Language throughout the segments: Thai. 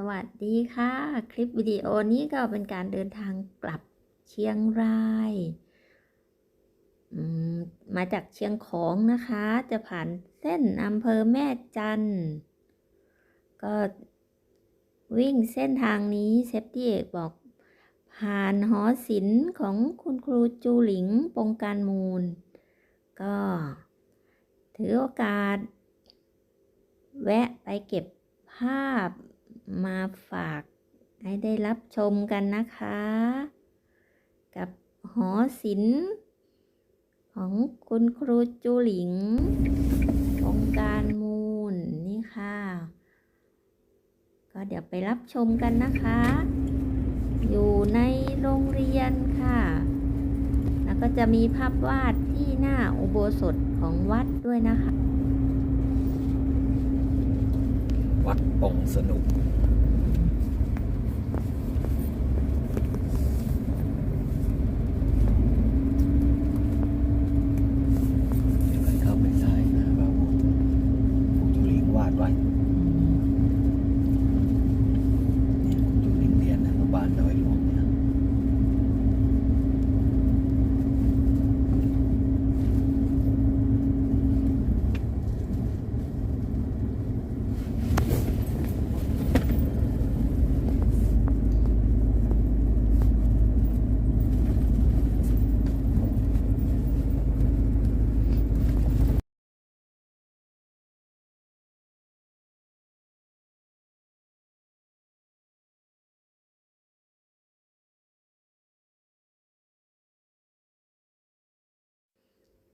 สวัสดีค่ะ คลิปวิดีโอนี้ก็เป็นการเดินทางกลับเชียงรายมาจากเชียงของนะคะ จะผ่านเส้นอำเภอแม่จันก็วิ่งเส้นทางนี้เซฟตี้เอกบอก ผ่านหอศิลป์ของคุณครูจูหลิงปงการมูล ก็ถือโอกาส แวะไปเก็บภาพ มาฝากให้ได้รับชมกันนะคะ กับหอศิลป์ของคุณครูจูหลิง องค์การมูลนี่ค่ะ ก็เดี๋ยวไปรับชมกันนะคะ อยู่ในโรงเรียนค่ะ แล้วก็จะมีภาพวาดที่หน้าอุโบสถของวัดด้วยนะคะ วัดปงสนุกเดี๋ยวให้เข้าไปซ้ายนะว่าผมผมจุลิงวาดไว้เนี่ยคุณจุลิงเรียนอนุบาลดอยหลวงเ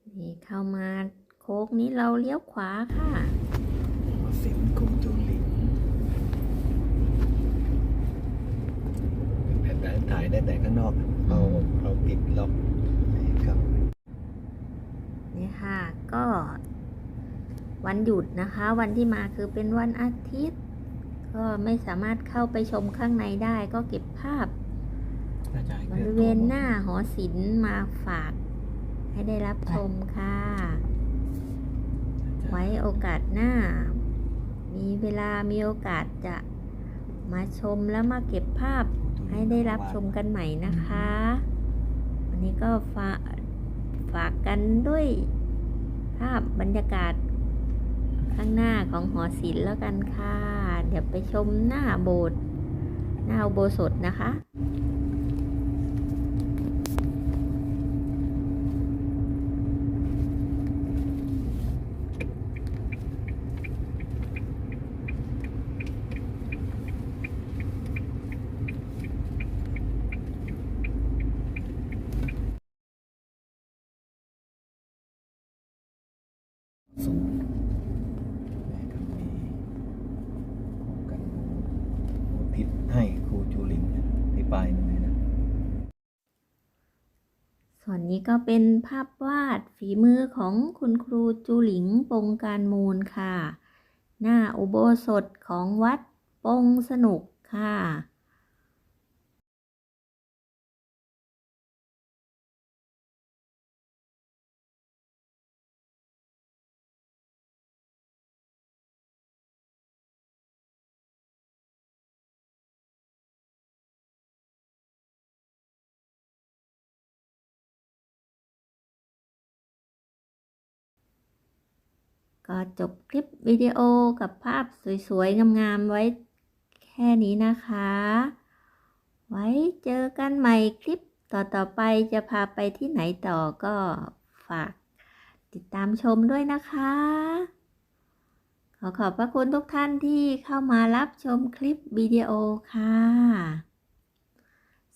นี่ยนี่เข้ามาโค้งนี้เราเลี้ยวขวาค่ะมาสิงคุณจุลิงเป็นแผ่นถ่ายได้แต่ข้างนอกเราเราปิดล็อกครับนี่ค่ะ ก็วันหยุดนะคะ วันที่มาคือเป็นวันอาทิตย์ ก็ไม่สามารถเข้าไปชมข้างในได้ ก็เก็บภาพน่าจะให้บครื่องริเวณหน้าหอศิลป์มาฝาก ให้ได้รับชมค่ะ ไว้โอกาสหน้า มีเวลามีโอกาสจะมาชมแล้วมาเก็บภาพให้ได้รับชมกันใหม่นะคะ วันนี้ก็ฝากฝากกันด้วยภาพบรรยากาศข้างหน้าของหอศิลป์แล้วกันค่ะ เดี๋ยวไปชมหน้าโบสถ์หน้าอุโบสถนะคะ สูงแม่ก็มีโครงการอุ ทิศให้ครูจูลิงที่ปลายนั่นเลยนะ ส่วนนี้ก็เป็นภาพวาดฝีมือของคุณครูจูหลิงปงการมูลค่ะ หน้าอุโบสถของวัดปงสนุกค่ะ็จบคลิปวิดีโอกับภาพสวยๆ งามๆ ไว้แค่นี้นะคะ ไว้เจอกันใหม่คลิปต่อๆไปจะพาไปที่ไหนต่อก็ฝากติดตามชมด้วยนะคะ ขอขอบพระคุณทุกท่านที่เข้ามารับชมคลิปวิดีโอค่ะ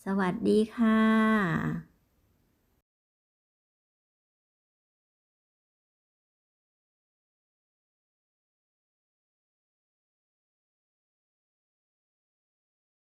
สวัสดีค่ะ